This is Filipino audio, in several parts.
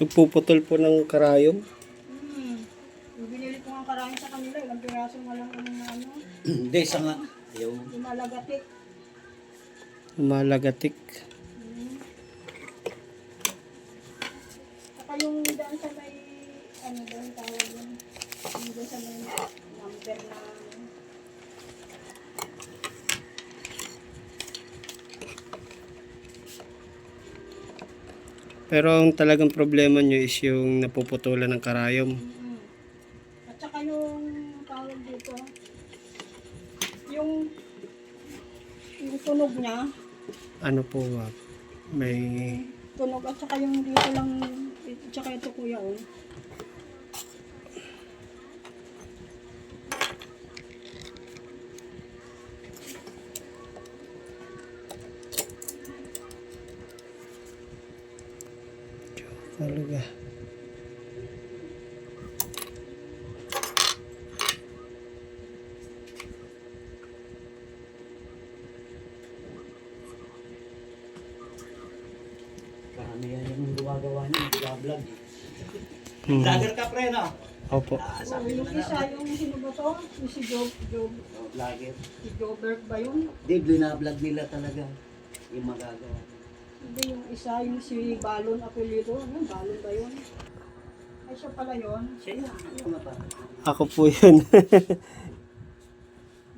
Nagpuputol po ng karayom. Hmm. Binili ko nga karami sa kanila, ilang piraso nga lang ang ano, Hindi, isa nga. Yung lumalagatik. Malagatik. Hmm. Saka yung daan sa may, ano doon tawag yun, yung doon sa may number na, Pero ang talagang problema nyo is yung napuputulan ng karayom. At saka yung tawag dito, yung, yung tunog niya, Ano po ba? May... tunog at saka yung dito lang, at saka ito kuya oh. Talaga. karami yan yung gumagawa niya. Vlog. Hmm. Vlogger ka, pre, no? Opo. Ah, sabi yung mo na isa, yung sino ba to? Yung si Job, Job, Oh, Vlogger. si Jobert ba yun? Hindi, binablog nila talaga. Yung magagawa. Hindi yung isa, yung si Balon Apelido. Ano, Balon ba yun? Ay, siya pala yun. Siya. Ano pa? Ako po yun.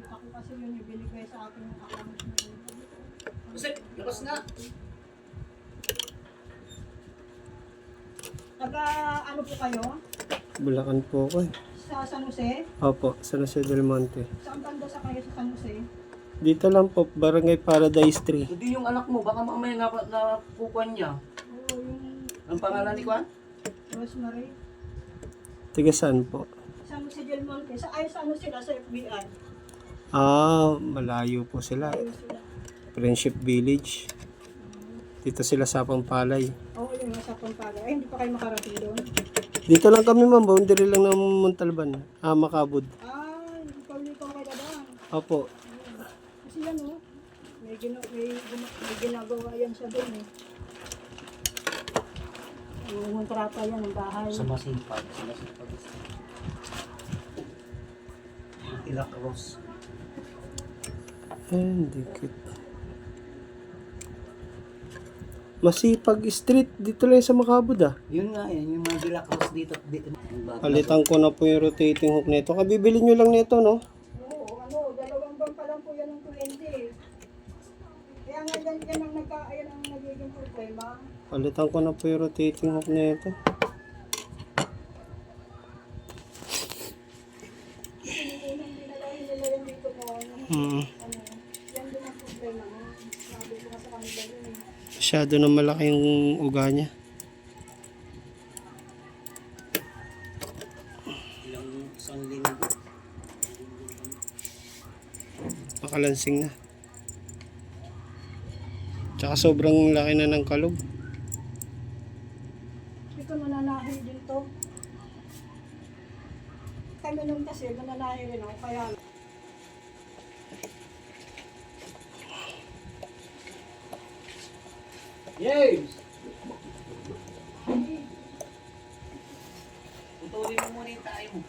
Ako kasi yun yung binigay sa akin yung account na yun. Kasi, labas na. Taga, ano po kayo? Bulacan po ako eh. Sa San Jose? Opo, San Jose del Monte. Saan banda sa kayo sa San Jose? Dito lang po, Barangay Paradise 3. Hindi yung anak mo, baka mamaya na, napukuan niya. Oo, yung Ang pangalan ni Kwan? Rosemary. Tiga saan po? San Jose del Monte. Sa, ay, sa ano sila? Sa FBI. Ah, malayo po sila. Ayun sila. Friendship Village. Dito sila sa Pampalay. Oo, yung nasa Pampanga. Ay, hindi pa kayo makarating doon. Dito lang kami ma'am, boundary lang ng Montalban. Ah, Makabud. Ah, ikaw dito kay Dadaan. Opo. Kasi yan oh, may, gina, may, may ginagawa yan siya doon eh. Yung kontrata yan ng bahay. Sa masipag. Sa masipag. Ilak Ross. Eh, dikit. Masipag street, dito lang sa Makabud ah. Yun nga yan, yung mga Dilak Ross dito. dito. Palitan ko na po yung rotating hook nito. Kabibili nyo lang nito, no? Oo, ano, dalawang buwan pa lang po yan ng 20. Kaya nga yan, yan ang nagka, yan ang nagiging problema. Palitan ko na po yung rotating hook kanila yun eh. Masyado na malaki yung uga niya. Pakalansing na. Tsaka sobrang laki na ng kalog. Ito nananahi din to. Kami nung kasi nananahi rin ako, kaya Yes! Putulin mo muna yung tayo mo.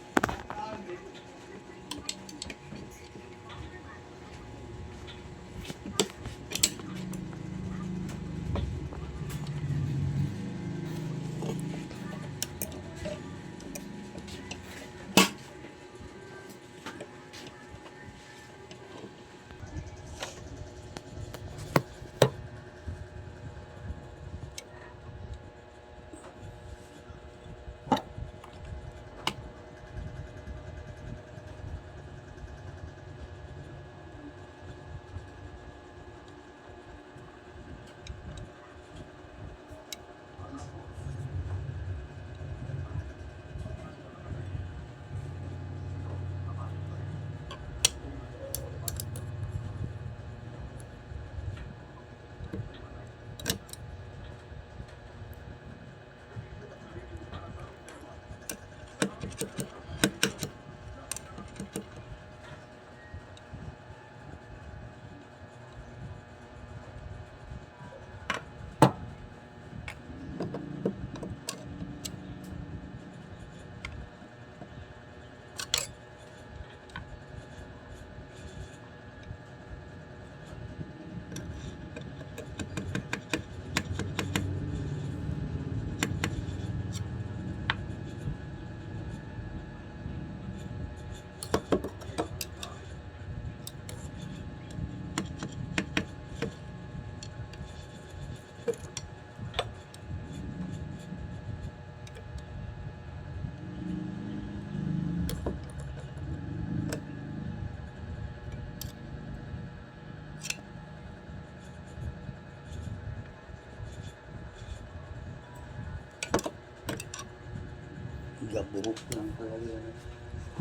Gabuhok lang talaga.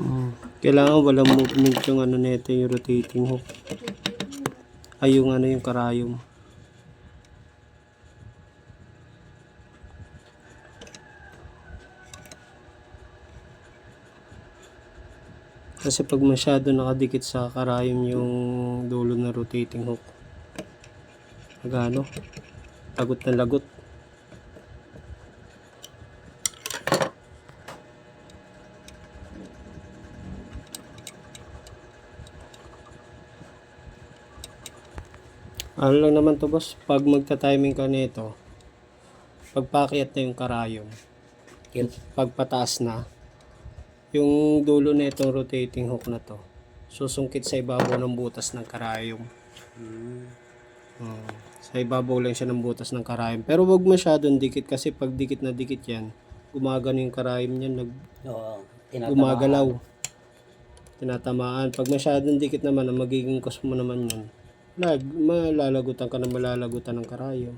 Hmm. Kailangan walang movement yung ano nito, yung rotating hook. Ay, yung ano, yung karayom. Kasi pag masyado nakadikit sa karayom yung dulo ng rotating hook, nagano, lagot na lagot. Ano lang naman to boss, pag magta-timing ka nito, pagpakiat na yung karayom, Kit. pagpataas na, yung dulo na itong rotating hook na to, susungkit sa ibabaw ng butas ng karayom. Hmm. Hmm. Sa ibabaw lang siya ng butas ng karayom. Pero wag masyadong dikit kasi pag dikit na dikit yan, gumagano yung karayom niya, nag Oo. tinatamaan. gumagalaw. Tinatamaan. Pag masyadong dikit naman, ang magiging cause mo naman yun, lag, malalagutan ka na malalagutan ng karayom.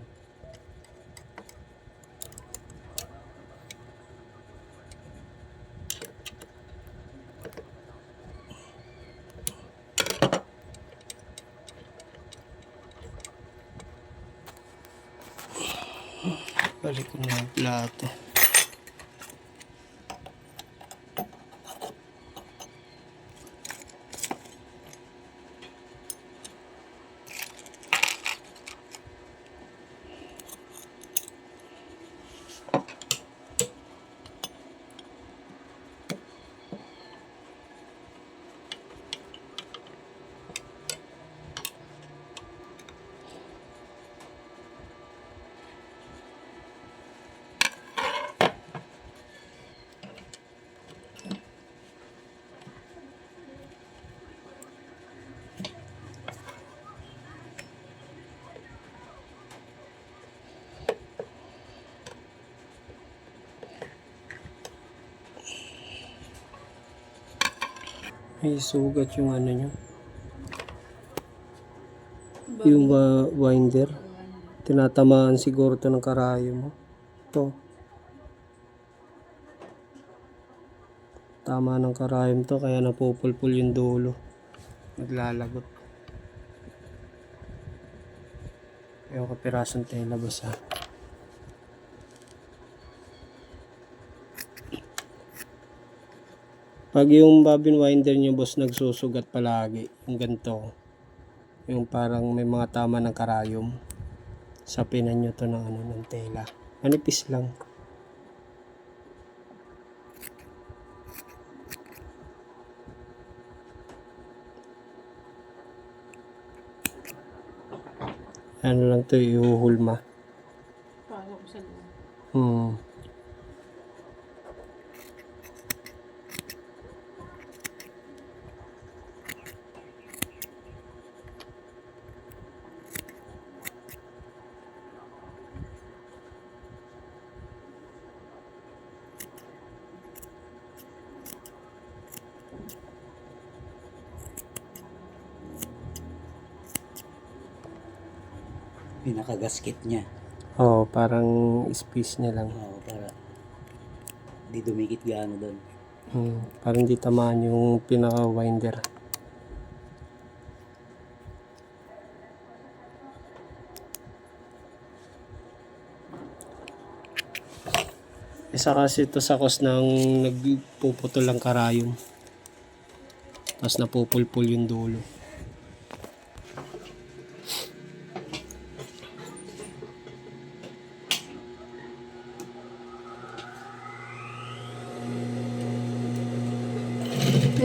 Balik ko na yung plato. May sugat yung ano nyo. Yung wa- winder. Tinatamaan siguro to ng karayo mo. To. Tama ng karayom to kaya napupulpul yung dulo. Naglalagot. Ayaw ka pirasong tela basa. Pag yung bobbin winder nyo boss nagsusugat palagi, yung ganito, yung parang may mga tama ng karayom, sapinan nyo to ng ano ng tela. Manipis lang. Ano lang to, iuhulma. Para ko sa loob. Hmm. Pinakagasket niya. Oo, parang space niya lang. Oo, para di dumikit gaano doon. Hmm, parang hindi tamaan yung pinaka-winder. Isa kasi ito sa cause ng nagpuputol ang karayom. Tapos napupulpul yung dulo.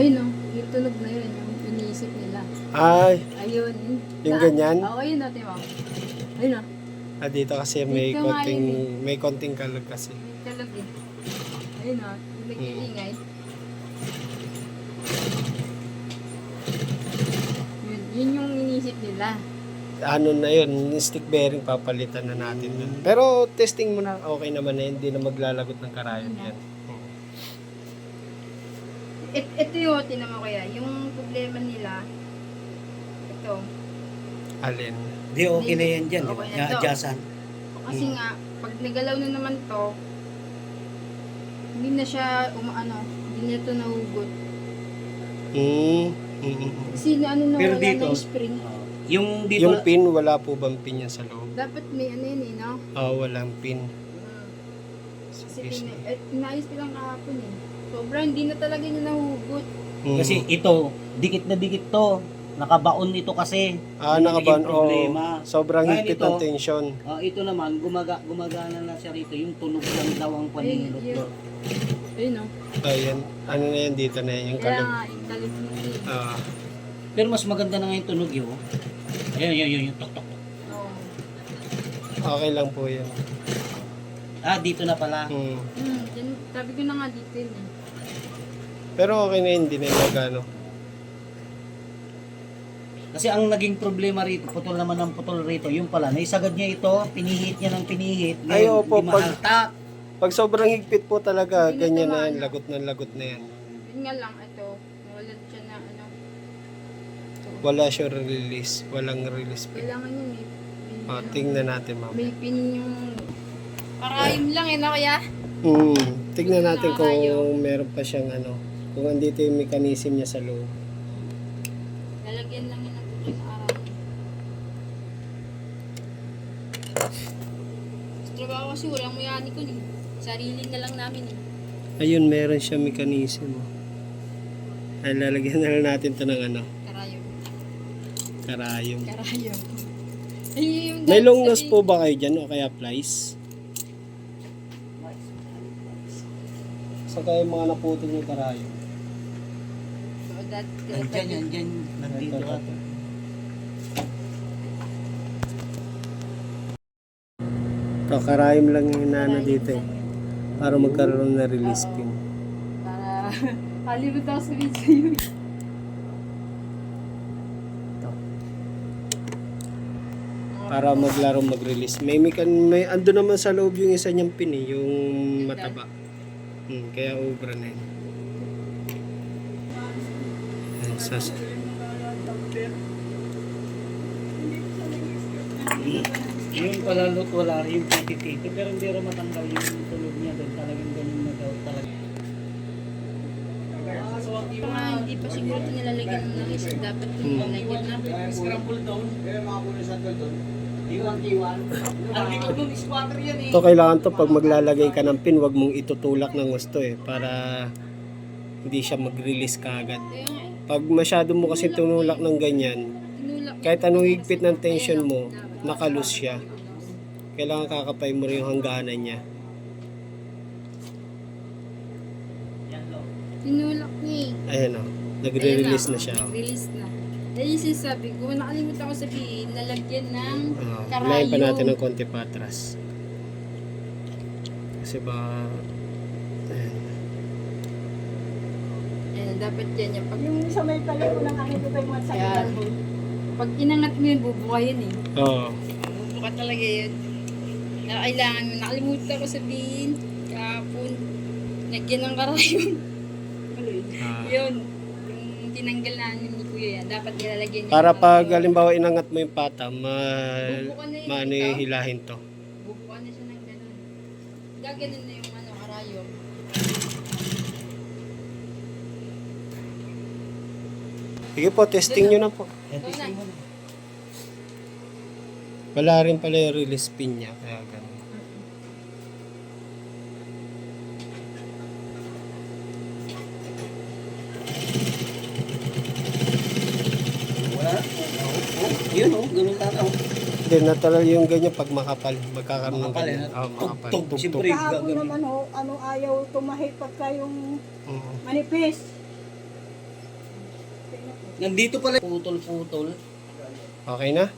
Ayun o, yung tunog na yun, yung iniisip nila. Ay, Ayun. Yung Saan? ganyan? Oo, yun natin mo. Ayun o, ah, dito kasi may Dito nga konting, yun may konting kalag kasi. talog eh. Ayun o, yung nag-iingay. Yun, yun yung iniisip nila. ano na yun, stick bearing papalitan na natin dun. Pero testing mo na, okay naman na yun, hindi na maglalagot ng karayan yan. It, ito yung tinan mo kaya, yung problema nila, ito, Alin? Di okay na yan dyan. Okay na Okay to. Na-adjustan. kasi nga, pag nagalaw na naman to, hindi na siya, um, ano, hindi niya to nahugot. Mm. mm, mm. Kasi na ano na Pero wala dito, na yung spring. Ah, yung dito, Yung pin, wala po bang pin yan sa loob? Dapat may ano yun eh, no? Ah, walang pin. Kasi pina, eh, inayos ko lang kahapon eh. Sobrang hindi na talaga niya nahugot. Mm. kasi ito, dikit na dikit to. Nakabaon ito kasi. ah, problema. oh, sobrang higpit ito, ng tension. Ah, ito naman, gumaga, gumagana na siya rito. Yung tunog lang daw ang paninilot Ayun, ko. Ayun no? Ayan, ano na yan dito na yan, yung Kaya kalog. nga, yung. Ah, Pero mas maganda na nga yung tunog yun. Ayun, yun, yun, yung tok tok. Oo. okay lang po yan. Ah, dito na pala. Mm. Hmm, dyan, sabi ko na nga dito yun eh. Pero okay na yun, hindi na yung magano. Kasi ang naging problema rito, putol naman ng putol rito, yung pala, naisagad niya ito, pinihit niya ng pinihit, Ay, ngayon, opo, hindi pag-. Pag sobrang higpit po talaga, Hindi ganyan na yan, lagot na lagot na yan. Yun nga lang, ito, nawalan siya na ano. Wala siya release, walang release pin. Kailangan yun eh. May, Ah, ano, tingnan natin ma'am. may pin yung... Parayim lang eh, no kaya? Hmm, tignan natin kung meron pa siyang ano, kung andito yung mechanism niya sa loob. Lalagyan lang yun ng kutsing araw. Sa trabaho kasi walang mayani ko eh. Sarili na lang namin eh. Ayun, meron siya mechanism. Ay, lalagyan na lang natin to ng ano, Karayom. karayom. Karayom. Ay, yung May long nose sabi- po ba kayo dyan o kaya plies? Sa kayo mga naputol yung karayom? Oo, dati- Nandyan yan, dyan, nandito Ito, ka. Ito, karayom lang yung inano dito eh. yun. Para magkaroon na release pin. Para kalimutan ko sabihin sa'yo. Ito. Para maglaro mag-release. May, mekan may ando naman sa loob yung isa niyang pin eh, yung mataba. Hmm, kaya obra na yun. Sas- Yung palalot wala rin yung pititito, pero hindi rin matanggal yung tunog niya doon. Talagang ganun na daw talaga. Mga hindi pa siguro ito nilalagyan ng langis. Dapat yung Hmm. nilagyan na. Scramble down. Ang likod ng squatter yan eh. Ito kailangan to pag maglalagay ka ng pin, wag mong itutulak ng gusto eh para hindi siya mag-release kaagad. Pag masyado mo kasi tunulak ng ganyan, kahit anong higpit ng tension mo, nakalus siya. Kailangan kakapay mo rin yung hangganan niya. Tinulak niya eh. Ayan o, nagre-release na siya. Release na. Dahil sinasabi ko, nakalimutan ko sabihin, nalagyan ng Uh, karayom. Layan pa natin ng konti patras. Kasi ba... Ayan. Ayan, dapat yan yan. Pag, Yung sa may paliko ng ano ko kayo mga Yan. sakitan mo. pag inangat mo yun, bubuka yun eh. Oo. Bubuka talaga yun. Na kailangan mo, nakalimutan ko sabihin, kahapon, lagyan ng karayom. ano yun? Ah. Yun. Yung tinanggal namin ni Kuya yan. Dapat nilalagyan niya. Para yung pag halimbawa inangat mo yung pata, ma Bubuka na yun maano yung hilahin to. Bubuka na siya ng ganun. Gaganon na yung ano, karayom. Sige po, testing nyo na po. Yan, testing mo na. Wala rin pala yung release pin niya, kaya ganun. Wala. Oh, oh, yun oh, ganun lang oh. Then natural yung ganyan pag makapal, magkakaroon ng Makapal eh. ganyan. Oh, makapal. Tugtog, Tugtog. siyempre. Kahapon gagawin. naman ho, ano ayaw tumahit pagka yung Oo. manipis. Nandito pala putol-putol. Okay na?